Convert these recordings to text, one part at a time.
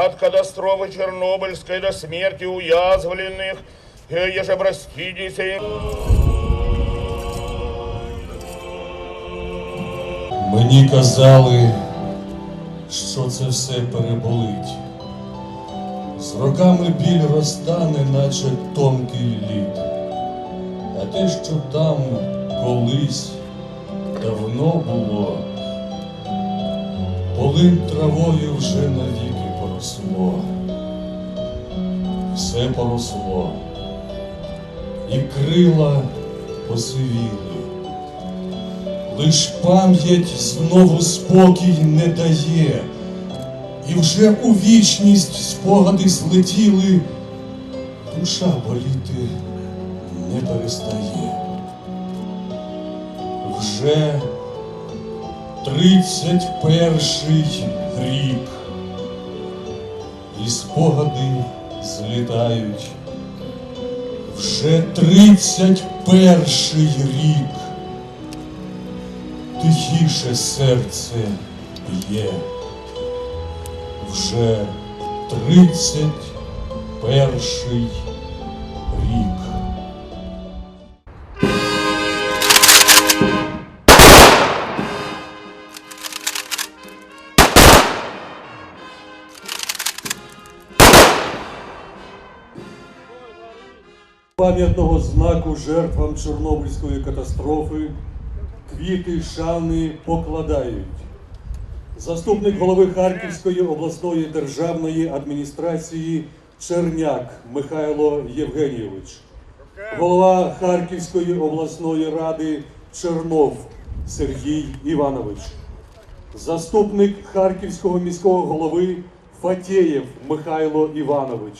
от катастрофы Чернобыльской до смерти уязвленных, э, еже проститесь. Мені казали, що це все переболить. З роками біль розтане, наче тонкий лід. А те, що там колись давно було, полин травою вже навіки поросло. Все поросло, і крила посивіли. Лиш пам'ять знову спокій не дає, і вже у вічність спогади злетіли, душа боліти не перестає. Вже тридцять перший рік, і спогади злітають. Вже тридцять перший рік тихіше серце б'є. Вже тридцять перший рік. Пам'ятного знаку жертвам Чорнобильської катастрофи квіти шани покладають. Заступник голови Харківської обласної державної адміністрації Черняк Михайло Євгенійович, голова Харківської обласної ради Чернов Сергій Іванович, заступник Харківського міського голови Фатєєв Михайло Іванович,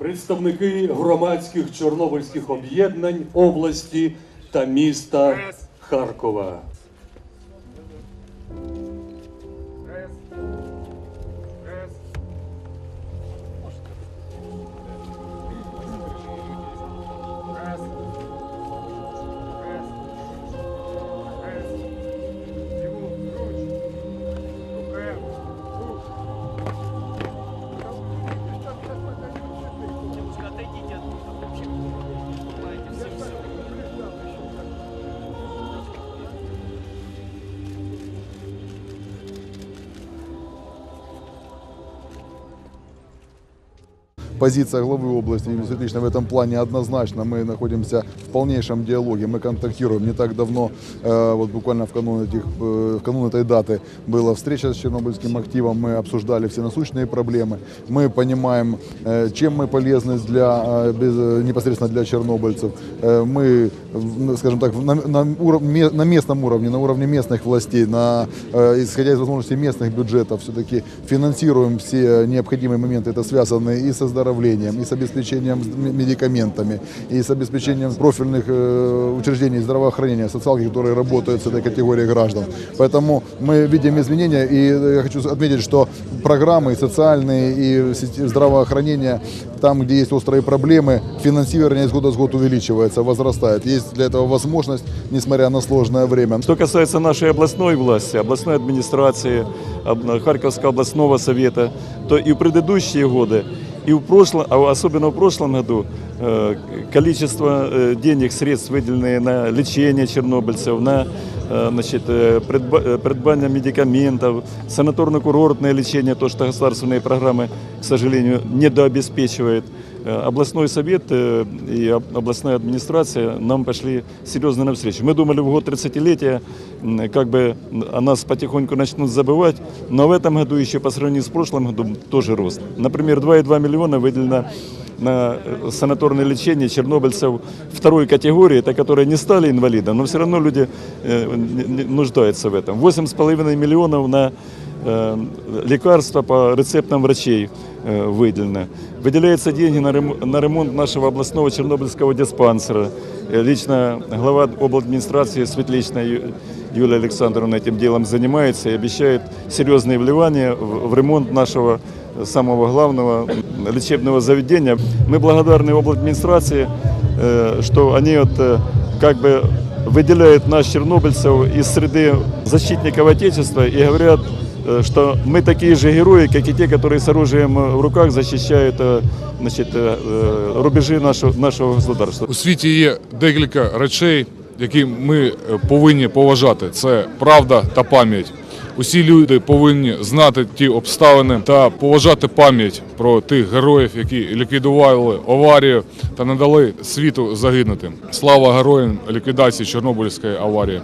представники громадських чорнобильських об'єднань області та міста Харкова. Позиция главы области Юрия в этом плане однозначно. Мы находимся в полнейшем диалоге, мы контактируем. Не так давно, э, вот буквально в канун, этих, э, в канун этой даты, была встреча с чернобыльским активом, мы обсуждали все насущные проблемы. Мы понимаем, э, чем мы полезны для, непосредственно для чернобыльцев. Мы, скажем так, на, на, на местном уровне, на уровне местных властей, на, исходя из возможностей местных бюджетов, все-таки финансируем все необходимые моменты, это связанные и со здоровлением, и с обеспечением медикаментами, и с обеспечением профильных э, учреждений здравоохранения, социалки, которые работают с этой категорией граждан. Поэтому мы видим изменения, и э, я хочу отметить, что программы социальные и здравоохранения, там, где есть острые проблемы, финансирование из года в год увеличивается, возрастает. Есть для этого возможность, несмотря на сложное время. Что касается нашей областной власти, областной администрации, Харьковского областного совета, то и в предыдущие годы, и в прошлом, а особенно в прошлом году, э, количество э, денег, средств, выделенные на лечение чернобыльцев, на э, значит, э, предба- э, предбание медикаментов, санаторно-курортное лечение, то, что государственные программы, к сожалению, недообеспечивают. Э, Областной совет э, и об- областная администрация нам пошли серьезно навстречу. Мы думали в год 30-летия, м, как бы о нас потихоньку начнут забывать, но в этом году еще по сравнению с прошлым годом тоже рост. Например, 2,2 миллиона выделено на э, санаторное лечение чернобыльцев второй категории, это которые не стали инвалидами, но все равно люди нуждаются в этом. 8,5 миллионов на лекарства по рецептам врачей э, выделено. Выделяются деньги на рем- на ремонт нашего областного чернобыльского диспансера. Э, Лично глава обладминистрации Светличная Ю- Юлия Александровна этим делом занимается и обещает серьезные вливания в в ремонт нашего э, самого главного лечебного заведения. Мы благодарны обладминистрации, э, что они вот э, как бы выделяют нас, чернобыльцев, из среды защитников Отечества и говорят, э, что мы такие же герои, как и те, которые с оружием э, в руках защищают э, значит, э, э, рубежи нашего, нашего государства. У світі є декілька речей, які ми е, повинні поважати. Це правда та пам'ять. Усі люди повинні знати ті обставини та поважати пам'ять про тих героїв, які ліквідували аварію та не дали світу загинути. Слава героям ліквідації Чорнобильської аварії.